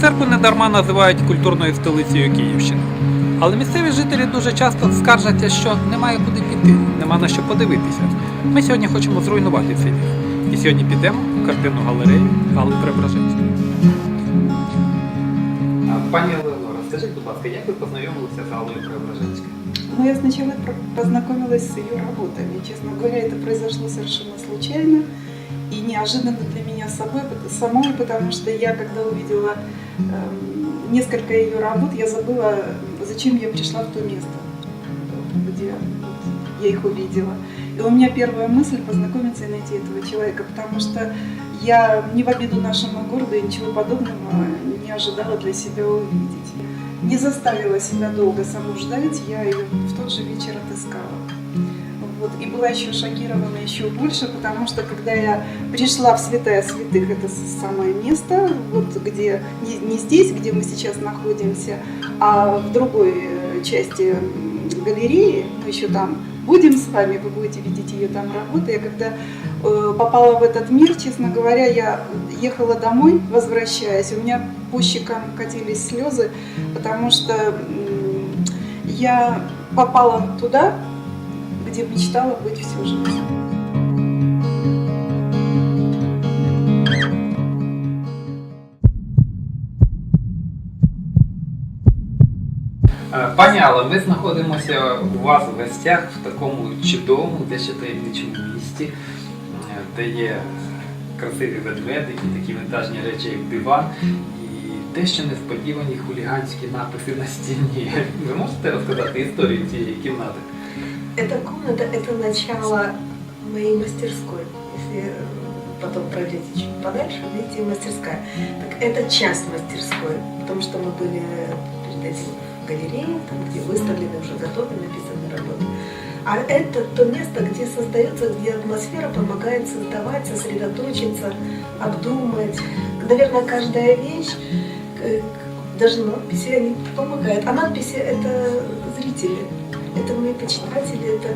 церкву недарма називають культурною столицею Київщини. Але місцеві жителі дуже часто скаржаться, що немає куди піти, нема на що подивитися. Ми сьогодні хочемо зруйнувати цей міф. І сьогодні підемо в картинну галерею Алли Преображенської. Пані Олено, розкажіть, будь ласка, як ви познайомилися з Аллою Преображенською? Ну, я сначала про- познакомилась с ее работами. Честно говоря, это произошло совершенно случайно и неожиданно для меня собой, самой, потому что я, когда увидела несколько ее работ, я забыла, зачем я пришла в то место, где я их увидела. И у меня первая мысль познакомиться и найти этого человека, потому что я не в обиду нашему городу и ничего подобного не ожидала для себя увидеть. Не заставила себя долго саму ждать, я ее в тот же вечер отыскала. Вот. И была еще шокирована еще больше, потому что когда я пришла в Святая Святых, это самое место, вот где не, здесь, где мы сейчас находимся, а в другой э, части галереи, мы еще там будем с вами, вы будете видеть ее там работы. Я когда э, попала в этот мир, честно говоря, я ехала домой, возвращаясь, у меня по щекам катились слезы, потому что м, я попала туда, где мечтала быть всю жизнь. Е, Пані Алла, ми знаходимося у вас в гостях в такому чудовому, дещо таємничому місті, е, де є красиві ведмедики, такі вінтажні речі, як диван, і дещо несподівані хуліганські написи на стіні. Ви можете розказати історію цієї кімнати? Эта комната – это начало моей мастерской. Если потом пройдете чуть подальше, видите мастерская. Так это часть мастерской, потому что мы были перед этим в галерее, там, где выставлены уже готовые написаны работы. А это то место, где создается, где атмосфера помогает создавать, сосредоточиться, обдумать. Наверное, каждая вещь, э, даже надписи, они помогают. А надписи – это зрители, это мои почитатели, это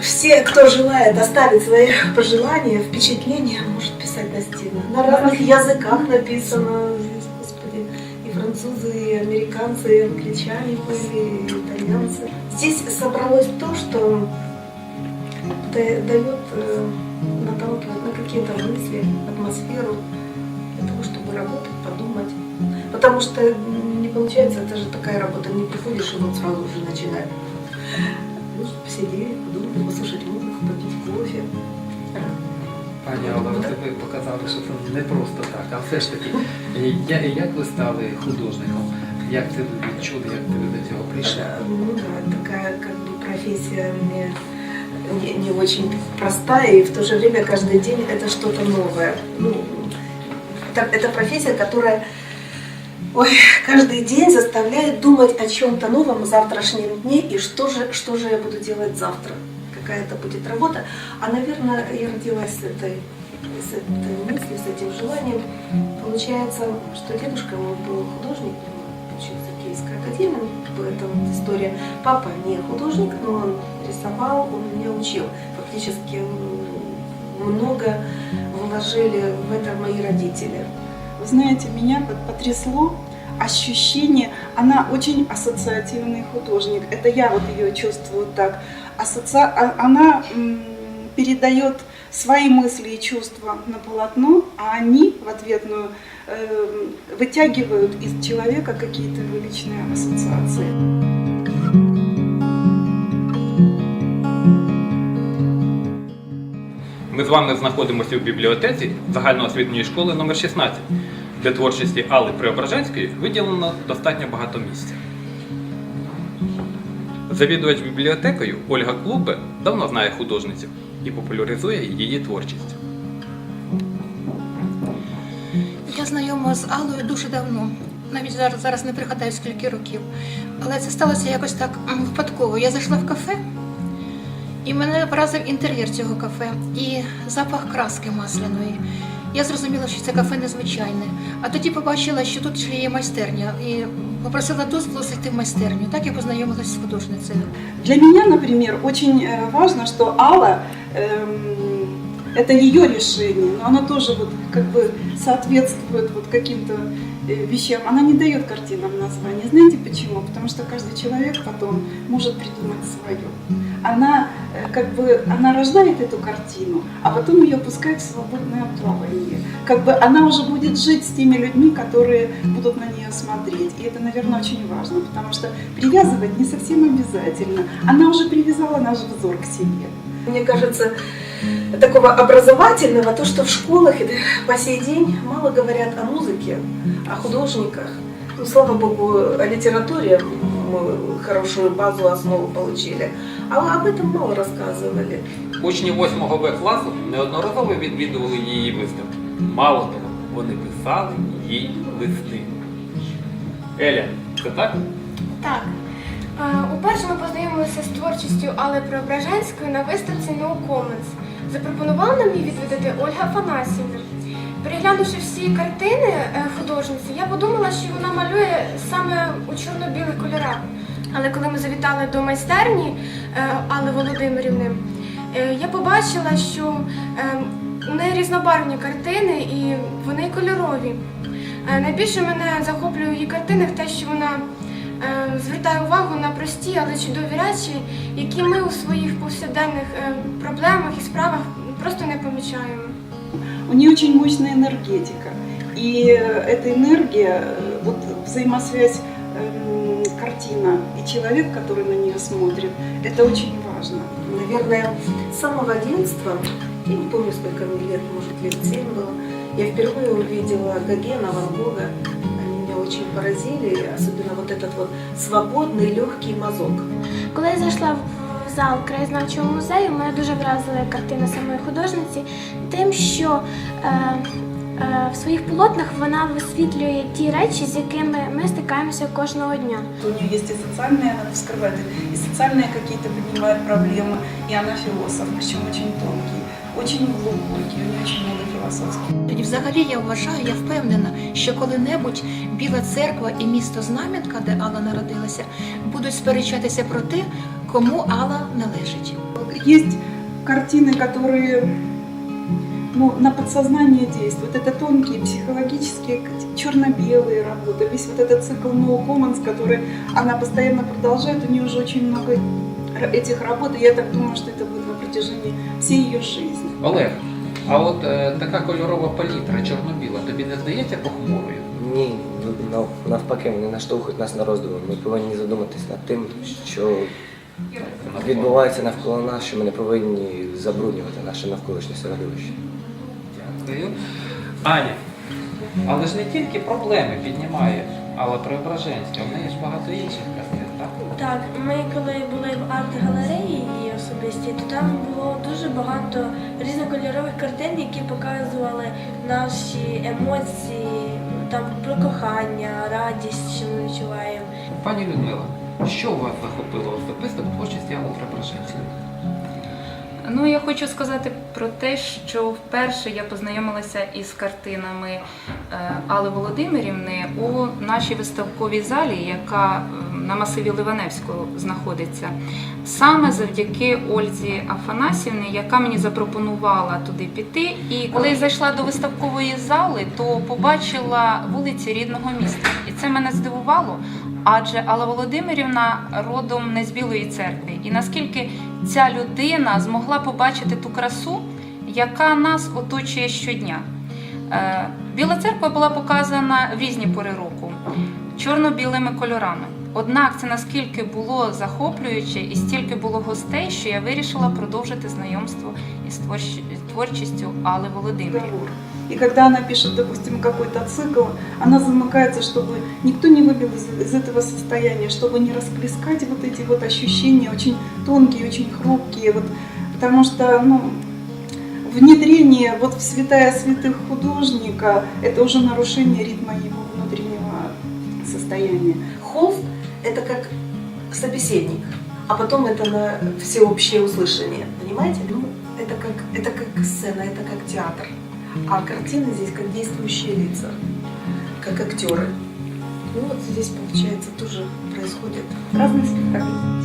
все, кто желает оставить свои пожелания, впечатления, может писать на стенах. На разных языках написано, господи, и французы, и американцы, и англичане были, и итальянцы. Здесь собралось то, что да- дает, э, наталкивает на какие-то мысли, атмосферу для того, чтобы работать, подумать. Потому что не получается, это же такая работа, не приходишь и вот сразу же начинаешь. Нужно посидеть, подумать, послушать музыку, попить кофе. Пані Алла, от ви показали, що це не просто так, а все ж таки, е, я- як ви стали художником? Як це ви відчули, як ви до цього прийшли? Э, Ну да, такая как бы профессия мне не, не очень простая, и в то же время каждый день это что-то новое. Ну, это, это профессия, которая ой, каждый день заставляет думать о чем-то новом, завтрашнем дне, и что же, что же я буду делать завтра. Какая это будет работа. А, наверное, я родилась с этой, с этой мыслью, с этим желанием. Получается, что дедушка мой был художник, учился в Киевской академии, поэтому история. Папа не художник, но он рисовал, он меня учил. Фактически много вложили в это мои родители Вы знаете, меня под- потрясло ощущение, она очень ассоциативный художник. Это я вот ее чувствую так. Асоци... а- Она м, передает свои мысли и чувства на полотно, а они в ответную эм, вытягивают из человека какие-то его личные ассоциации. Ми з вами знаходимося у бібліотеці загальноосвітньої школи номер 16, де творчості Алли Преображенської виділено достатньо багато місця. Завідувач бібліотекою Ольга Клупе давно знає художницю і популяризує її творчість. Я знайома з Аллою дуже давно. Навіть зараз, зараз не пригадаю скільки років. Але це сталося якось так випадково. Я зайшла в кафе, і мене вразив інтер'єр цього кафе і запах краски масляної. Я зрозуміла, що це кафе незвичайне. А тоді побачила, що тут ще є майстерня, і попросила дозволу зайти в майстерню. Так я познайомилася з художницею. Для меня, например, очень э, важно, что Алла эм, это ее решение, но оно тоже вот как бы соответствует вот каким-то э, вещам, она не дает картинам название. Знаете почему? Потому что каждый человек потом может придумать свое. Она э, как бы она рождает эту картину, а потом ее пускает в свободное плавание. Как бы она уже будет жить с теми людьми, которые будут на нее смотреть. И это, наверное, очень важно, потому что привязывать не совсем обязательно. Она уже привязала наш взор к себе. Мне кажется, такого образовательного, то, что в школах и по сей день мало говорят о музыке, о художниках. Ну, слава богу, о литературе мы хорошую базу, основу получили. А об этом мало рассказывали. Учні 8 Б класу неодноразово відвідували її виставки. Мало того, вони писали їй листи. Еля, це так? Так. Е, Уперше ми познайомилися з творчістю Алли Преображенської на виставці No Comments. Запропонувала нам її відвідати Ольга Афанасівна. Переглянувши всі картини е, художниці, я подумала, що вона малює саме у чорно-білих кольорах. Але коли ми завітали до майстерні е, Алли Володимирівни, е, я побачила, що у неї різнобарвні картини і вони кольорові. Найбільше мене захоплює її картини в те, що вона звертає увагу на прості, але чудові речі, які ми у своїх повсякденних е, проблемах і справах просто не помічаємо. У нее очень мощная энергетика. И э, эта энергия, э, вот взаимосвязь эм, картина и человек, который на нее смотрит, это очень важно. Наверное, с самого детства, я не помню, сколько мне лет, может, лет 7 было, я впервые увидела Гогена, Ван Гога. Очень поразили, особенно вот этот вот свободный, легкий мазок. Коли я зайшла в зал краєзнавчого музею, мене дуже вразила картина самої художниці тим, що е, в своїх полотнах вона висвітлює ті речі, з якими ми стикаємося кожного дня. У нее есть и социальные, она вскрывает и социальные какие-то поднимает проблемы, и она философ, причем очень тонкий, очень глубокий, у нее очень много философских. І взагалі я вважаю, я впевнена, що коли-небудь Біла церква і місто Знам'янка, де Алла народилася, будуть сперечатися про те, кому Алла належить. Есть картины, которые ну, на подсознание действуют. Это тонкие психологические, черно-белые работы. Весь вот этот цикл No Commons, который она постоянно продолжает, у нее уже очень много р- этих работ, и я так думаю, что это будет на протяжении всей ее жизни. Олег, а от е, така кольорова палітра, чорно-біла, тобі не здається похмурою? Ні, нав- навпаки, вони наштовхують нас на роздуми. Ми повинні задуматись над тим, що відбувається навколо нас, що ми не повинні забруднювати наше навколишнє середовище. Дякую. Аня, але ж не тільки проблеми піднімає Алла Преображенська, в неї ж багато інших картин, так? Так, ми коли були в арт-галереї її особистій, то там було дуже багато різнокольорових картин, які показували наші емоції, там про кохання, радість, що ми відчуваємо. Пані Людмила, що вас захопило особисто в творчості Алли Преображенської? Ну, я хочу сказати про те, що вперше я познайомилася із картинами е, Алли Володимирівни у нашій виставковій залі, яка е, на масиві Ливаневського знаходиться. Саме завдяки Ользі Афанасівні, яка мені запропонувала туди піти. І коли я зайшла до виставкової зали, то побачила вулиці рідного міста. І це мене здивувало. Адже Алла Володимирівна родом не з Білої церкви. І наскільки ця людина змогла побачити ту красу, яка нас оточує щодня. Е, Біла церква була показана в різні пори року, чорно-білими кольорами. Однак це наскільки було захоплююче і стільки було гостей, що я вирішила продовжити знайомство із творчі- творчістю Алли Володимирівни. И когда она пишет, допустим, какой-то цикл, она замыкается, чтобы никто не выбил из, из этого состояния, чтобы не расплескать вот эти вот ощущения, очень тонкие, очень хрупкие, вот, потому что, ну, внедрение вот в святая святых художника, это уже нарушение ритма его внутреннего состояния. Холст – это как собеседник, а потом это на всеобщее услышание, понимаете? Ну, это как, это как сцена, это как театр. А картины здесь как действующие лица, как актеры. Ну вот здесь, получается, тоже происходит разные спектакли.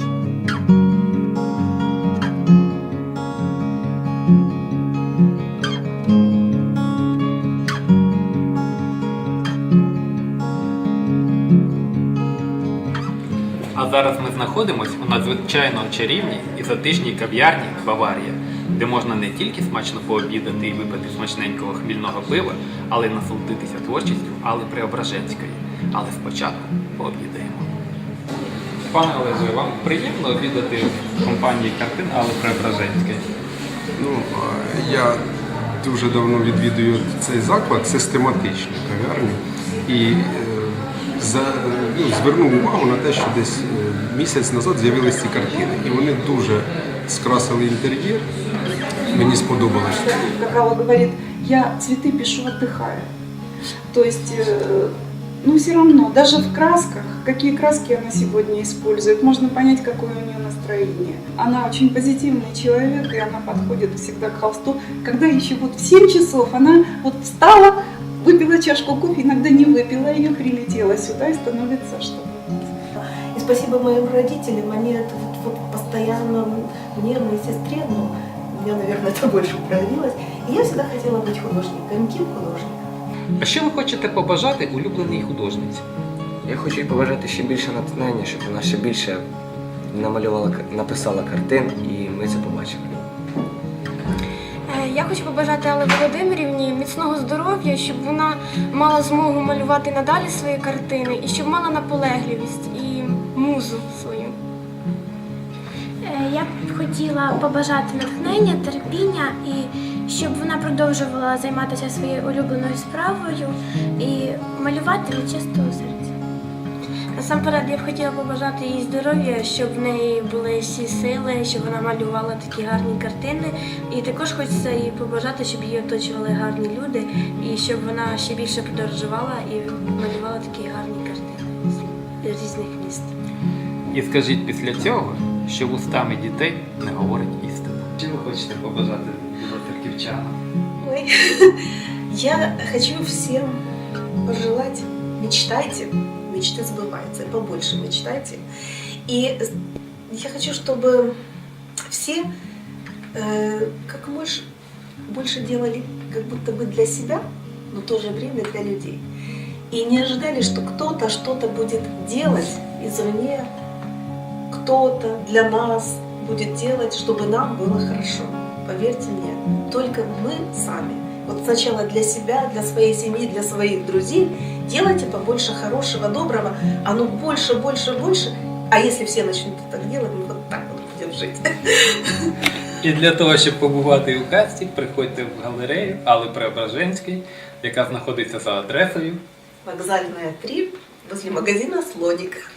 А зараз ми знаходимось у надзвичайно чарівній і затишній кав'ярні Баварія. Де можна не тільки смачно пообідати і випити смачненького хмільного пива, але й насолодитися творчістю Алли Преображенської. Але спочатку пообідаємо. Пане Олеже, вам приємно обідати в компанії картин Алли Преображенської? Ну, я дуже давно відвідую цей заклад, систематично кав'ярню, і е, за, ну, звернув увагу на те, що десь е, місяць назад з'явилися ці картини. І вони дуже скрасили інтер'єр. Мені сподобалось. Как Алла говорит, я цветы пишу отдыхая. То есть, э, ну все равно, даже в красках, какие краски она сегодня использует, можно понять, какое у нее настроение. Она очень позитивный человек, и она подходит всегда к холсту. Когда еще вот в 7 часов она вот встала, выпила чашку кофе, иногда не выпила ее, прилетела сюда и становится что И спасибо моим родителям, они это вот, вот постоянно мне, моей сестре, ну, меня, наверное, это больше проявилось. И я всегда хотела быть художником, кем художником. А що ви хочете побажати улюбленій художниці? Я хочу їй побажати ще більше натхнення, щоб вона ще більше намалювала, написала картин, і ми це побачили. Е, Я хочу побажати Аллі Володимирівні міцного здоров'я, щоб вона мала змогу малювати надалі свої картини і щоб мала наполегливість і музу Я б хотіла побажати натхнення, терпіння і щоб вона продовжувала займатися своєю улюбленою справою і малювати від чистого серця. Насамперед я б хотіла побажати їй здоров'я, щоб в неї були всі сили, щоб вона малювала такі гарні картини. І також хочеться їй побажати, щоб її оточували гарні люди, і щоб вона ще більше подорожувала і малювала такі гарні картини з різних міст. І скажіть після цього, що вустами дітей не говорить істину. Чи ви хочете побажати франківчанам? Ой, я хочу всем пожелать, мечтайте, мечты сбываются, побольше мечтайте. И я хочу, чтобы все э, как больше, больше делали как будто бы для себя, но в то же время для людей. И не ожидали, что кто-то что-то будет делать извне, кто-то для нас будет делать, чтобы нам было хорошо. Поверьте мне, только мы сами. Вот сначала для себя, для своей семьи, для своих друзей делайте побольше хорошего, доброго, оно больше, больше, больше. А если все начнут так делать, мы вот так вот будем жить. І для того, щоб побувати у касті, приходьте в галерею Алли Преображенської, яка знаходиться за адресою. Вокзальная 3 возле магазина «Слоник».